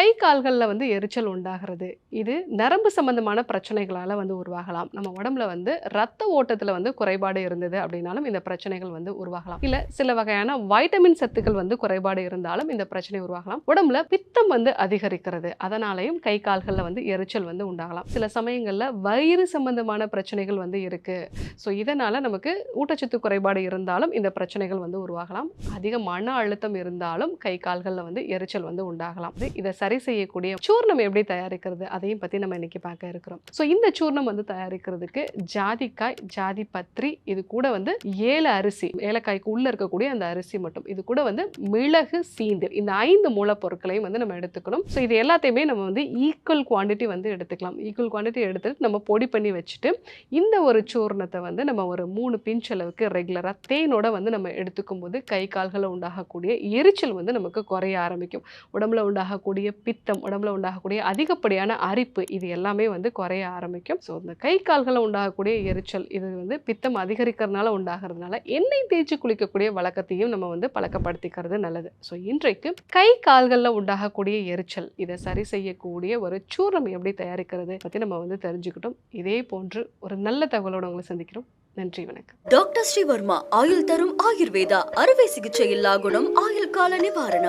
கை கால்களில் வந்து எரிச்சல் உண்டாகிறது. இது நரம்பு சம்பந்தமான பிரச்சனைகளால் வந்து உருவாகலாம். நம்ம உடம்புல வந்து ரத்த ஓட்டத்தில் வந்து குறைபாடு இருந்தது அப்படின்னாலும் இந்த பிரச்சனைகள் வந்து உருவாகலாம். இல்லை சில வகையான வைட்டமின் சத்துக்கள் வந்து குறைபாடு இருந்தாலும் இந்த பிரச்சனை உருவாகலாம். உடம்புல பித்தம் வந்து அதிகரிக்கிறது. அதனாலையும் கை கால்களில் வந்து எரிச்சல் வந்து உண்டாகலாம். சில சமயங்களில் வயிறு சம்பந்தமான பிரச்சனைகள் வந்து இருக்குது ஸோ இதனால் நமக்கு ஊட்டச்சத்து குறைபாடு இருந்தாலும் இந்த பிரச்சனைகள் வந்து உருவாகலாம். அதிக மன அழுத்தம் இருந்தாலும் கை கால்களில் வந்து எரிச்சல் வந்து உண்டாகலாம். இது- இதை சரி செய்யக்கூடிய சூர்ணம் எப்படி தயாரிக்கிறது அதையும் பற்றி நம்ம இன்னைக்கு பார்க்க இருக்கிறோம். ஸோ இந்த சூர்ணம் வந்து தயாரிக்கிறதுக்கு ஜாதிக்காய் ஜாதி பத்திரி இது கூட வந்து ஏல அரிசி ஏலக்காய்க்கு உள்ள இருக்கக்கூடிய அந்த அரிசி மட்டும். இது கூட வந்து மிளகு சீந்தல் இந்த ஐந்து மூலப்பொருட்களையும் வந்து நம்ம எடுத்துக்கணும். ஸோ இது எல்லாத்தையுமே நம்ம வந்து ஈக்குவல் குவாண்டிட்டி வந்து எடுத்துக்கலாம். ஈக்குவல் குவான்டிட்டி எடுத்துட்டு நம்ம பொடி பண்ணி வச்சுட்டு இந்த ஒரு சூர்ணத்தை வந்து நம்ம ஒரு மூணு பிஞ்ச் அளவுக்கு ரெகுலராக தேனோட வந்து நம்ம எடுத்துக்கும் போது கை கால்களில் உண்டாகக்கூடிய எரிச்சல் வந்து நமக்கு குறைய ஆரம்பிக்கும். உடம்புல உண்டாகக்கூடிய பித்தம் உடம்புல உண்டாகக்கூடிய அதிகப்படியான அரிப்பு இது எல்லாமே வந்து குறைய ஆரம்பிக்கும். ஸோ இந்த கை கால்களில் உண்டாகக்கூடிய எரிச்சல் இது வந்து பித்தம் அதிகரிக்கிறதுனால உண்டாகிறதுனால எண்ணெய் தேய்ச்சி குளிக்கக்கூடிய வழக்கத்தையும் நம்ம வந்து பழக்கப்படுத்திக்கிறது நல்லது. ஸோ இன்றைக்கு கை கால்களில் உண்டாகக்கூடிய எரிச்சல் இதை சரி செய்யக்கூடிய ஒரு சூரம் எப்படி தயாரிக்கிறது பற்றி நம்ம வந்து தெரிஞ்சுக்கிட்டோம். இதே போன்று ஒரு நல்ல தகவலோடு உங்களை சந்திக்கிறோம். நன்றி வணக்கம். டாக்டர் ஸ்ரீவர்மா ஆயுள் தரும் ஆயுர்வேதா அறுவை சிகிச்சை இல்லா குணம் ஆயுள் கால நிவாரணம்.